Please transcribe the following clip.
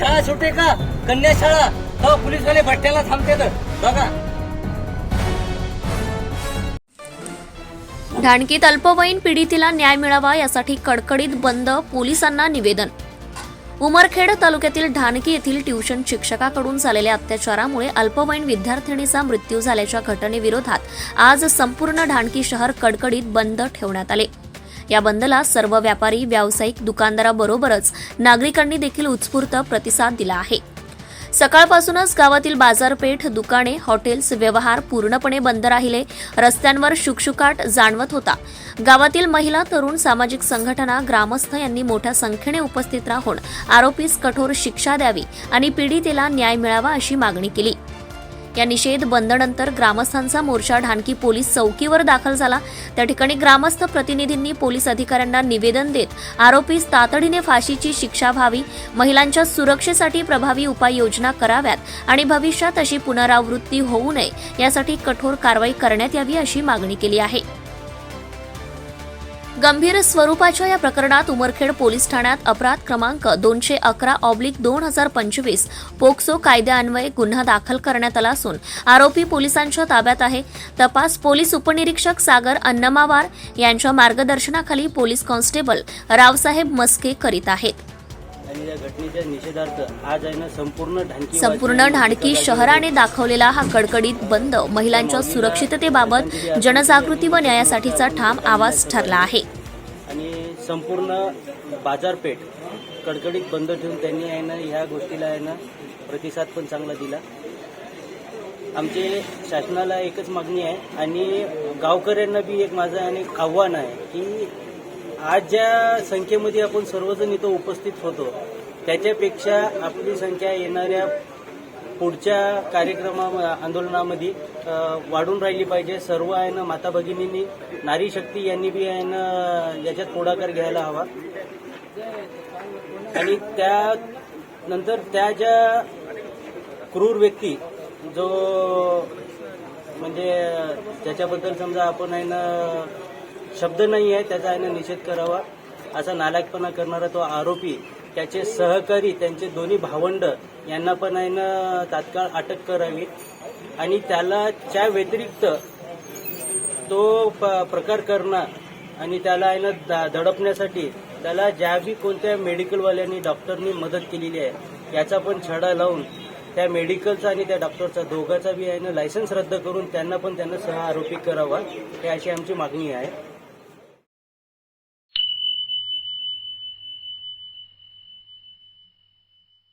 सुटे का? कन्या शाळा. तेव्हा पोलीसवाले भट्ट्याला थांबते तर बघा. ढाणकीत अल्पवयीन पीडितीला न्याय मिळावा यासाठी कडकडीत बंद पोलिसांना निवेदन. उमरखेड तालुक्यातील ढाणकी येथील ट्युशन शिक्षकाकडून झालेल्या अत्याचारामुळे अल्पवयीन विद्यार्थिनीचा मृत्यू झाल्याच्या घटनेविरोधात आज संपूर्ण ढाणकी शहर कडकडीत बंद ठेवण्यात आले. या बंदला सर्व व्यापारी व्यावसायिक दुकानदाराबरोबरच नागरिकांनी देखील उत्स्फूर्त प्रतिसाद दिला आहे. सकाळपासूनच गावातील बाजारपेठ दुकाने हॉटेल्स व्यवहार पूर्णपणे बंद राहिले. रस्त्यांवर शुकशुकाट जाणवत होता. गावातील महिला तरुण सामाजिक संघटना ग्रामस्थ यांनी मोठ्या संख्येने उपस्थित राहून आरोपीस कठोर शिक्षा द्यावी आणि पीडितेला न्याय मिळावा अशी मागणी केली. या निषेध बंदनंतर ग्रामस्थांचा मोर्चा ढाणकी पोलीस चौकीवर दाखल झाला. त्या ठिकाणी ग्रामस्थ प्रतिनिधींनी पोलीस अधिकाऱ्यांना निवेदन देत आरोपीस तातडीने फाशीची शिक्षा व्हावी महिलांच्या सुरक्षेसाठी प्रभावी उपाययोजना कराव्यात आणि भविष्यात अशी पुनरावृत्ती होऊ नये यासाठी कठोर कारवाई करण्यात यावी अशी मागणी केली आहे. गंभीर स्वरूपाच्या या प्रकरणात उमरखेड पोलीस ठाण्यात अपराध क्रमांक दोनशे अकरा ऑब्लिक दोन हजार पंचवीस पोक्सो कायद्यान्वये गुन्हा दाखल करण्यात आला असून आरोपी पोलिसांच्या ताब्यात आहे. तपास पोलीस उपनिरीक्षक सागर अन्नमावार यांच्या मार्गदर्शनाखाली पोलीस कॉन्स्टेबल रावसाहेब मस्के करीत आहेत. आणि या घटनेच्या निषेधार्थ आज आहे ना संपूर्ण ढाणकी संपूर्ण ढाणकी शहराने दाखवलेला हा कडकडीत बंद. महिलांच्या सुरक्षिततेबाबत जनजागृती व न्यायासाठीचा ठाम आवाज ठरला आहे. आणि संपूर्ण बाजारपेठ कडकडीत बंद ठेवून त्यांनी आहे ना ह्या गोष्टीला आहे ना प्रतिसाद पण चांगला दिला. आमचे शासनाला एकच मागणी आहे आणि गावकऱ्यांना बी एक माझं आणि आव्हान आहे की आज ज्या संख्येमध्ये आपण सर्वजण इथं उपस्थित होतो त्याच्यापेक्षा आपली संख्या येणाऱ्या पुढच्या कार्यक्रमा आंदोलनामध्ये वाढून राहिली पाहिजे. सर्व आहे ना माता भगिनींनी नारी शक्ती यांनी बी आहे ना याच्यात पुढाकार घ्यायला हवा. आणि त्या नंतर त्या ज्या क्रूर व्यक्ती जो म्हणजे ज्याच्याबद्दल समजा आपण आहे ना शब्द नाही आहे त्याचा आहे ना निषेध करावा. असा नालायकपणा करणारा तो आरोपी त्याचे सहकारी त्यांचे दोन्ही भावंड यांना पण आहे ना तात्काळ अटक करावी. आणि त्याला च्या व्यतिरिक्त तो प- प्रकार करणं आणि त्याला आहे ना द- दडपण्यासाठी त्याला ज्या बी कोणत्या मेडिकलवाल्यांनी डॉक्टरनी मदत केलेली आहे याचा पण छडा लावून त्या मेडिकलचा आणि त्या डॉक्टरचा दोघाचा बी आहे ना लायसन्स रद्द करून त्यांना पण त्यांना सह आरोपी करावा ही अशी आमची मागणी आहे.